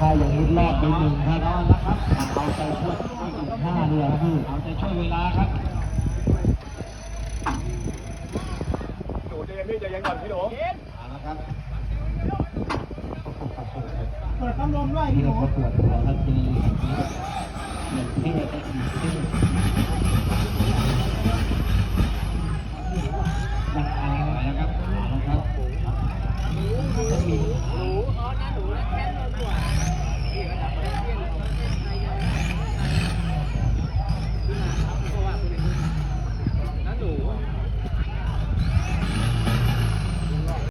ถ้าย่างนี้รอบไปหนึ่งครับเอาใจช่วยอีกห้าเดือนพี่เอาใจช่วยเวลาครับโดดเย็นพี่จะยังก่อนพี่โดมเอาละครับเปิดคำรลมด้วยพี่โดมเปิดหัวครับทีนี้หนึ่งเท่ไปอีดังอะไรนะครับ